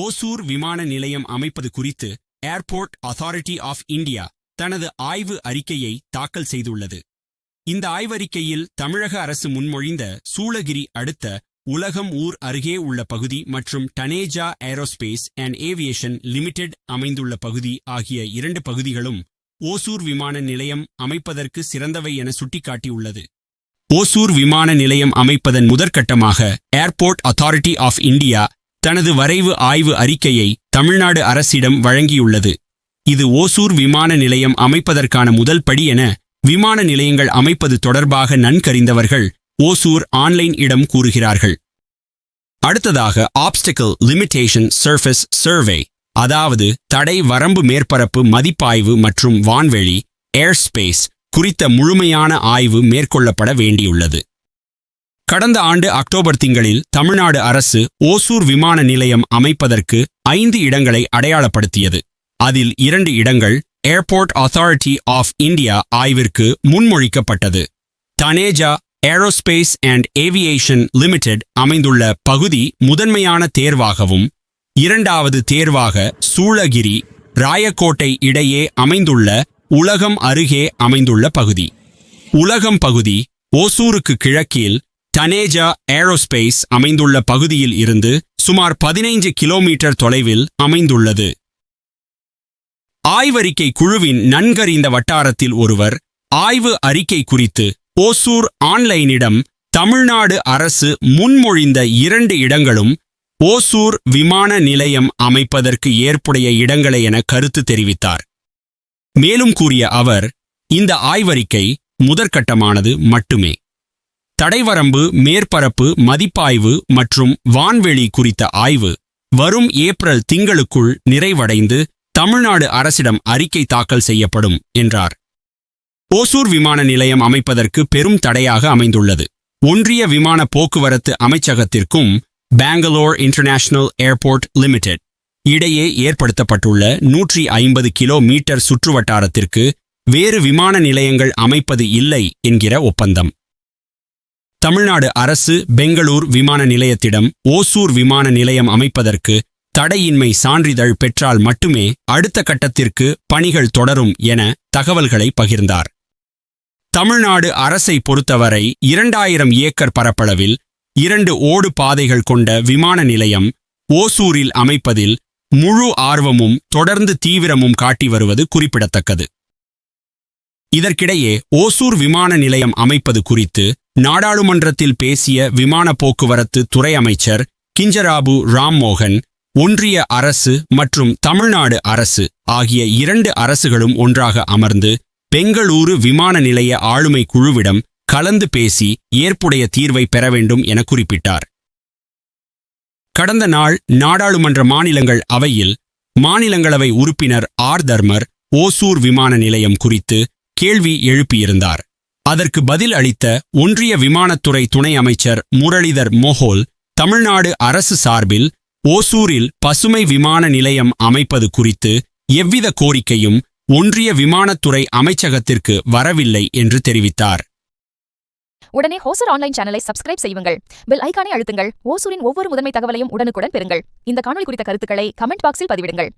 ஓசூர் விமான நிலையம் அமைப்பது குறித்து ஏர்போர்ட் அத்தாரிட்டி ஆஃப் இந்தியா தனது ஆய்வு அறிக்கையை தாக்கல் செய்துள்ளது. இந்த ஆய்வறிக்கையில் தமிழக அரசு முன்மொழிந்த சூளகிரி அடுத்த உலகம் ஊர் அருகே உள்ள பகுதி மற்றும் Taneja aerospace and aviation limited அமைந்துள்ள பகுதி ஆகிய இரண்டு பகுதிகளும் ஓசூர் விமான நிலையம் அமைப்பதற்கு சிறந்தவை என சுட்டிக்காட்டியுள்ளது. ஓசூர் விமான நிலையம் அமைப்பதன் முதற்கட்டமாக ஏர்போர்ட் அத்தாரிட்டி ஆஃப் இந்தியா தனது வரைவு ஆய்வு அறிக்கையை தமிழ்நாடு அரசிடம் வழங்கியுள்ளது. இது ஓசூர் விமான நிலையம் அமைப்பதற்கான முதல் படி என விமான நிலையங்கள் அமைப்பது தொடர்பாக நன்கறிந்தவர்கள் ஓசூர் ஆன்லைன் இடம் கூறுகிறார்கள். அடுத்ததாக ஆப்ஸ்டிக்கல் லிமிடேஷன் சர்ஃபேஸ் சர்வே அதாவது தடை வரம்பு மேற்பரப்பு மதிப்பாய்வு மற்றும் வான்வெளி ஏர்ஸ்பேஸ் குறித்த முழுமையான ஆய்வு மேற்கொள்ளப்பட வேண்டியுள்ளது. கடந்த ஆண்டு அக்டோபர் திங்களில் தமிழ்நாடு அரசு ஓசூர் விமான நிலையம் அமைப்பதற்கு ஐந்து இடங்களை அடையாளப்படுத்தியது. அதில் இரண்டு இடங்கள் ஏர்போர்ட் அத்தாரிட்டி ஆஃப் இந்தியா ஆய்விற்கு முன்மொழிக்கப்பட்டது. Taneja aerospace and aviation limited அமைந்துள்ள பகுதி முதன்மையான தேர்வாகவும் இரண்டாவது தேர்வாக சூளகிரி ராயக்கோட்டை இடையே அமைந்துள்ள உலகம் அருகே அமைந்துள்ள பகுதி. உலகம் பகுதி ஓசூருக்கு கிழக்கில் டனேஜா ஏரோஸ்பேஸ் அமைந்துள்ள பகுதியில் இருந்து சுமார் பதினைந்து கிலோமீட்டர் தொலைவில் அமைந்துள்ளது. ஆய்வறிக்கை குழுவின் நன்கறிந்த வட்டாரத்தில் ஒருவர் ஆய்வு அறிக்கை குறித்து ஓசூர் ஆன்லைனிடம் தமிழ்நாடு அரசு முன்மொழிந்த இரண்டு இடங்களும் ஓசூர் விமான நிலையம் அமைப்பதற்கு ஏற்புடைய இடங்களே என கருத்து தெரிவித்தார். மேலும் கூறிய அவர் இந்த ஆய்வறிக்கை முதற்கட்டமானது மட்டுமே. தடைவரம்பு மேற்பரப்பு மதிப்பாய்வு மற்றும் வான்வெளி குறித்த ஆய்வு. வரும் ஏப்ரல் திங்களுக்குள் நிறைவடைந்து தமிழ்நாடு அரசிடம் அறிக்கை தாக்கல் செய்யப்படும் என்றார். ஓசூர் விமான நிலையம் அமைப்பதற்கு பெரும் தடையாக அமைந்துள்ளது. ஒன்றிய விமான போக்குவரத்து அமைச்சகத்திற்கும் பெங்களூர் இன்டர்நேஷனல் ஏர்போர்ட் லிமிடெட் இடையே ஏற்படுத்தப்பட்டுள்ள நூற்றி ஐம்பது கிலோமீட்டர் சுற்றுவட்டாரத்திற்கு வேறு விமான நிலையங்கள் அமைப்பது இல்லை என்கிற ஒப்பந்தம். தமிழ்நாடு அரசு பெங்களூர் விமான நிலையத்திடம் ஓசூர் விமான நிலையம் அமைப்பதற்கு தடையின்மை சான்றிதழ் பெற்றால் மட்டுமே அடுத்த கட்டத்திற்கு பணிகள் தொடரும் என தகவல்களை பகிர்ந்தார். தமிழ்நாடு அரசை பொறுத்தவரை இரண்டாயிரம் ஏக்கர் பரப்பளவில் இரண்டு ஓடு பாதைகள் கொண்ட விமான நிலையம் ஓசூரில் அமைப்பதில் முழு ஆர்வமும் தொடர்ந்து தீவிரமும் காட்டி வருவது குறிப்பிடத்தக்கது. இதற்கிடையே ஓசூர் விமான நிலையம் அமைப்பது குறித்து நாடாளுமன்றத்தில் பேசிய விமான போக்குவரத்து துறை அமைச்சர் கிஞ்சராபு ராம்மோகன் ஒன்றிய அரசு மற்றும் தமிழ்நாடு அரசு ஆகிய இரண்டு அரசுகளும் ஒன்றாக அமர்ந்து பெங்களூரு விமான நிலைய ஆளுமை குழுவிடம் கலந்து பேசி ஏற்புடைய தீர்வை பெற வேண்டும் என குறிப்பிட்டார். கடந்த நாள் நாடாளுமன்ற மாநிலங்கள் அவையில் மாநிலங்களவை உறுப்பினர் ஆர் தர்மர் ஓசூர் விமான நிலையம் குறித்து கேள்வி எழுப்பியிருந்தார். அதற்கு பதில் அளித்த ஒன்றிய விமானத்துறை துணை அமைச்சர் முரளிதர் மோஹோல் தமிழ்நாடு அரசு சார்பில் ஓசூரில் பசுமை விமான நிலையம் அமைப்பது குறித்து எவ்வித கோரிக்கையும் ஒன்றிய விமானத்துறை அமைச்சகத்திற்கு வரவில்லை என்று தெரிவித்தார். உடனே ஹோசர் ஆன்லைன் சேனலை சப்ஸ்கிரைப் செய்யுங்கள். பெல் ஐக்கானை அழுத்துங்கள். ஓசூரின் ஒவ்வொரு முதன்மை தகவலையும் உடனுக்குடன் பெறுங்கள். இந்த காணொலி குறித்த கருத்துக்களை கமெண்ட் பாக்ஸில் பதிவிடுங்கள்.